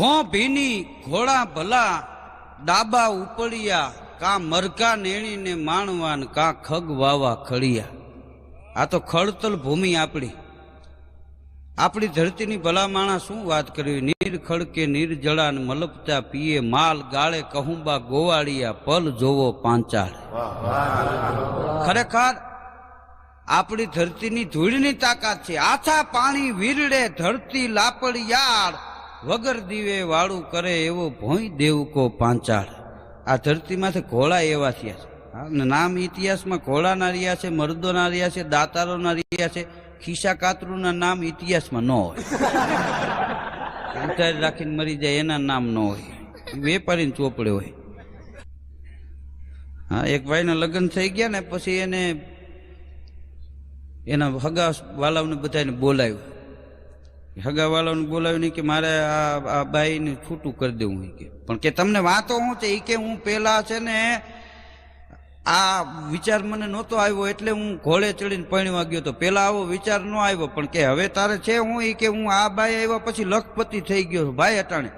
ભો ભીની ઘોડા ભલા ડાબા ઉપડિયા, કા મરઘા નેણીને માણવાન, કા ખગ વાવા ખડિયા. આ તો ખડતલ ભૂમિ આપણી. આપણી ધરતીની ભલા માણા શું વાત કરવી? નીર ખડકે નીર જળાન મલપતા પીએ માલ ગાળે કહુંબા ગોવાળિયા, પલ જોવો પાંચાળ. ખરેખર આપણી ધરતીની ધૂળની તાકાત છે. આછા પાણી વીરડે ધરતી લાપડિયાળ વગર દીવે વાળું કરે એવો ભોંય દેવકો પાંચાળ. આ ધરતીમાંથી ઘોડા એવા થયા છે. નામ ઇતિહાસમાં ઘોડાના રહ્યા છે, મર્દોના રહ્યા છે, દાતારોના રહ્યા છે ખિસ્સા કાતરુના નામ ઇતિહાસમાં ન હોય. ઉતારી રાખીને મરી જાય એના નામ ન હોય. વેપારીને ચોપડે હોય. હા, એક ભાઈના લગ્ન થઈ ગયા ને પછી એને એના હગા વાલાઓને બધાને બોલાવ્યું. હગા વાલાઓને બોલાવ્યું નહીં કે મારે આ આ બાઈને છૂટું કરી દેવું કે. પણ કે તમને વાતો શું છે? એ કે હું પહેલાં છે ને આ વિચાર મને નહોતો આવ્યો એટલે હું ઘોડે ચડીને પરણવા ગયો તો. પેલા આવો વિચાર ન આવ્યો પણ કે હવે તારે છે હું? એ કે હું આ બાઈ આવ્યા પછી લખપતિ થઈ ગયો ભાઈ અટાણે.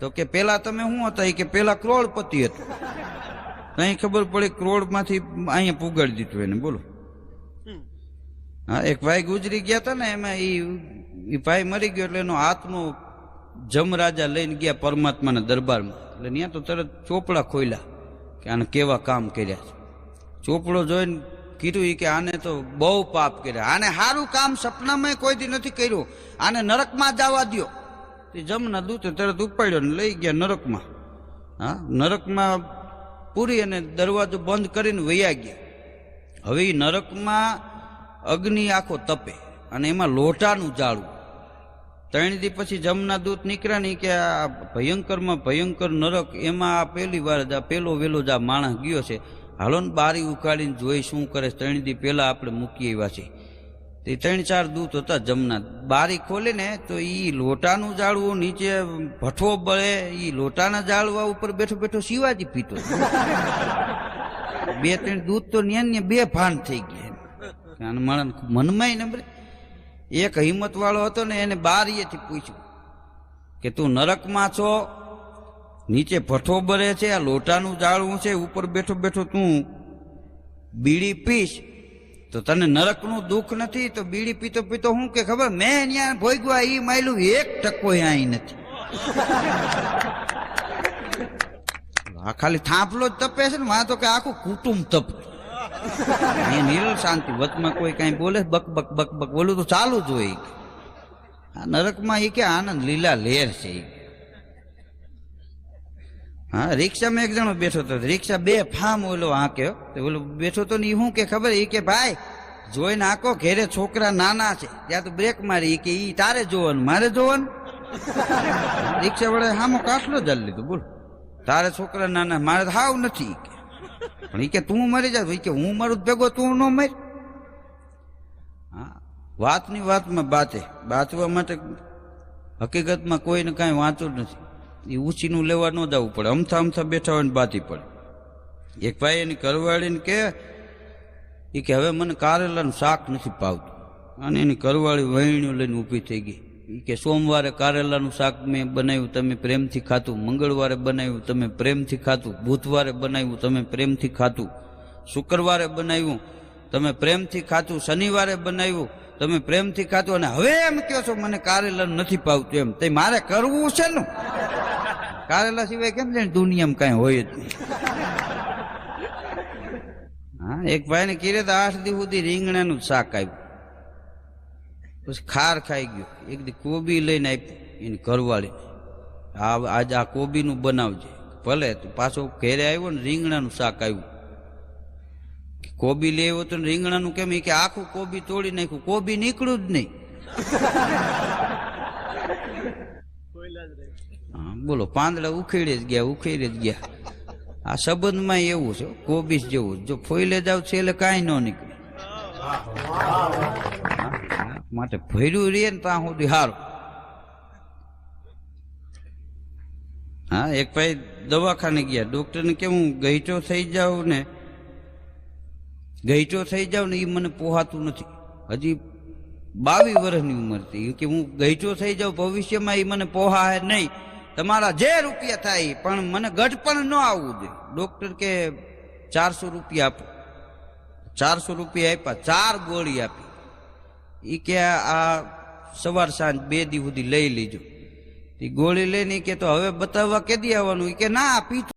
તો કે પેલા તમે શું હતા? એ કે પેલા કરોડપતિ હતો. કઈ ખબર પડી કરોડમાંથી અહીંયા પુગાડી દીધું એને. બોલો. હા એક ભાઈ ગુજરી ગયા હતા ને એમાં ઈ ઈ ભાઈ મરી ગયો એટલે એનો હાથનો જમરાજા લઈને ગયા પરમાત્માના દરબારમાં. એટલે ત્યાં તો તરત ચોપડા ખોલ્યા કે આને કેવા કામ કર્યા છે. ચોપડો જોઈને કીધું એ કે આને તો બહુ પાપ કર્યા. આને સારું કામ સપનામાં કોઈ દી નથી કર્યું. આને નરકમાં જવા દ્યો. તે જમના દૂતે તરત ઉપાડ્યો ને લઈ ગયા નરકમાં. હા, નરકમાં પૂરી અને દરવાજો બંધ કરીને વૈયા ગયા. હવે એ નરકમાં અગ્નિ આખો તપે અને એમાં લોટાનું જાળવું ત્રણ દી પછી જમના દૂત નીકળ્યા નહીં કે આ ભયંકરમાં ભયંકર નરક, એમાં આ પહેલી વાર જ આ પેલો વેલો જ આ માણસ ગયો છે. હાલો ને બારી ઉકાળીને જોઈ શું કરે ત્રણ દી પહેલા આપણે મૂકી આવ્યા છે તે ત્રણ ચાર દૂત હતા જમના. બારી ખોલે ને તો એ લોટાનું જાળવું નીચે ભઠ્ઠો બળે એ લોટાના જાળવા ઉપર બેઠો બેઠો શિવાજી પીતો. બે ત્રણ દૂત તો ન્યા બે ભાન થઈ ગયા મનમાં નંબર બરે એક હિંમત વાળો હતો ને એને બારીએથી પૂછ્યું કે, તું નરકમાં છો? નીચે ભઠ્ઠો બરે છે, આ લોટાનું જાળવું છે, ઉપર બેઠો બેઠો તું બીડી પીશ. તો તને નરકનું દુઃખ નથી? તો બીડી પીતો પીતો હું કે, ખબર, મેં ત્યાં ભોગવા એ માયલું એક ટકો અહીં નથી. આ ખાલી થાંભલો જ તપે છે ને વાં તો કે આખું કુટુંબ તપે. એ નિરલ શાંતિ, વચમાં કોઈ કાંઈ બોલે, બક બક બક બક, બોલું તો ચાલુ જ હોય. આ નરકમાં એ કે આનંદ, લીલા લેર છે હા, રિક્ષામાં એક જણો બેઠો હતો રિક્ષા બે ફામ ઓલો હાંક્યો તો ઓલો બેઠો તો ને શું કે ખબર? એ કે, ભાઈ, જોઈને આંકો, ઘેરે છોકરા નાના છે. ત્યાં તો બ્રેક મારી. કે, ઈ તારે જોવાનું, મારે જોવાનું? રિક્ષા વડે હામો કાટલો જ લીધો. બોલ. તારે છોકરા નાના, મારે તો હાવ નથી. કે. પણ એ કે તું મરી જા કે હું મારું ભેગો તું ન મર. હા, વાતની વાતમાં બાતે, બાતવા માટે હકીકતમાં કોઈને કાંઈ વાંચું નથી. એ ઊંચીનું લેવા ન જવું પડે, અમથા અમથા બેઠા હોય ને બાતી પડે. એક ભાઈ એની કરવાળીને કે એ કે હવે મને કારેલાનું શાક નથી ભાવતું અને એની કરવાળી વહીણીઓ લઈને ઊભી થઈ ગઈ. કે સોમવારે કારેલાનું શાક મેં બનાવ્યું, તમે પ્રેમથી ખાતું મંગળવારે બનાવ્યું, તમે પ્રેમથી ખાતું બુધવારે બનાવ્યું, તમે પ્રેમથી ખાતું શુક્રવારે બનાવ્યું, તમે પ્રેમથી ખાતું શનિવારે બનાવ્યું, તમે પ્રેમથી ખાતું અને હવે એમ કહો છો, મને કારેલાનું નથી પાવતું એમ. તે મારે કરવું છે ને? કારેલા સિવાય કેમ છે દુનિયામાં કાંઈ હોય જ નહીં. હા, એક ભાઈને કીધે તો આઠ દિવસ સુધી રીંગણાનું શાક આવ્યું પછી ખાર ખાઈ ગયો. એક કોબી લઈને આપ્યું, એની ઘરવાળી આ આજ આ કોબીનું બનાવજે. ભલે, તું પાછો ઘેરે આવ્યો ને રીંગણાનું શાક આવ્યું. કોબી લેવો તો રીંગણાનું કેમ? કે આખું કોબી તોડી નાખ્યું. કોબી નીકળ્યું જ નહીં. બોલો, પાંદડા ઉખેડે જ ગયા, ઉખેડે જ ગયા. આ સંબંધમાં એવું છે કોબીસ જેવું જો ફોઈલે જાવ છે એટલે કાંઈ ન નીકળે. માટે ભર્યું રે ને ત્યાં સુધી સારું હા, એક ભાઈ દવાખાને ગયા. ડોક્ટરને કે હું ગઈટો થઈ જાઉં ને? ગઈચો થઈ જાઉં ને એ મને પોહાતું નથી. હજી બાવીસ વર્ષની ઉંમર હતી કે હું ગઈચો થઈ જાઉં, ભવિષ્યમાં એ મને પોહાય નહીં. તમારા જે રૂપિયા થાય પણ મને ગઢપણ ન આવવું જોઈએ. ડોક્ટર કે ચારસો રૂપિયા આપો. ચારસો રૂપિયા આપ્યા, ચાર ગોળી આપી. એ કે આ સવાર સાંજ બે દી સુધી લઈ લીજો. એ ગોળી લઈને કે તો હવે બતાવવા કેદી આવવાનું? એ કે ના પીતું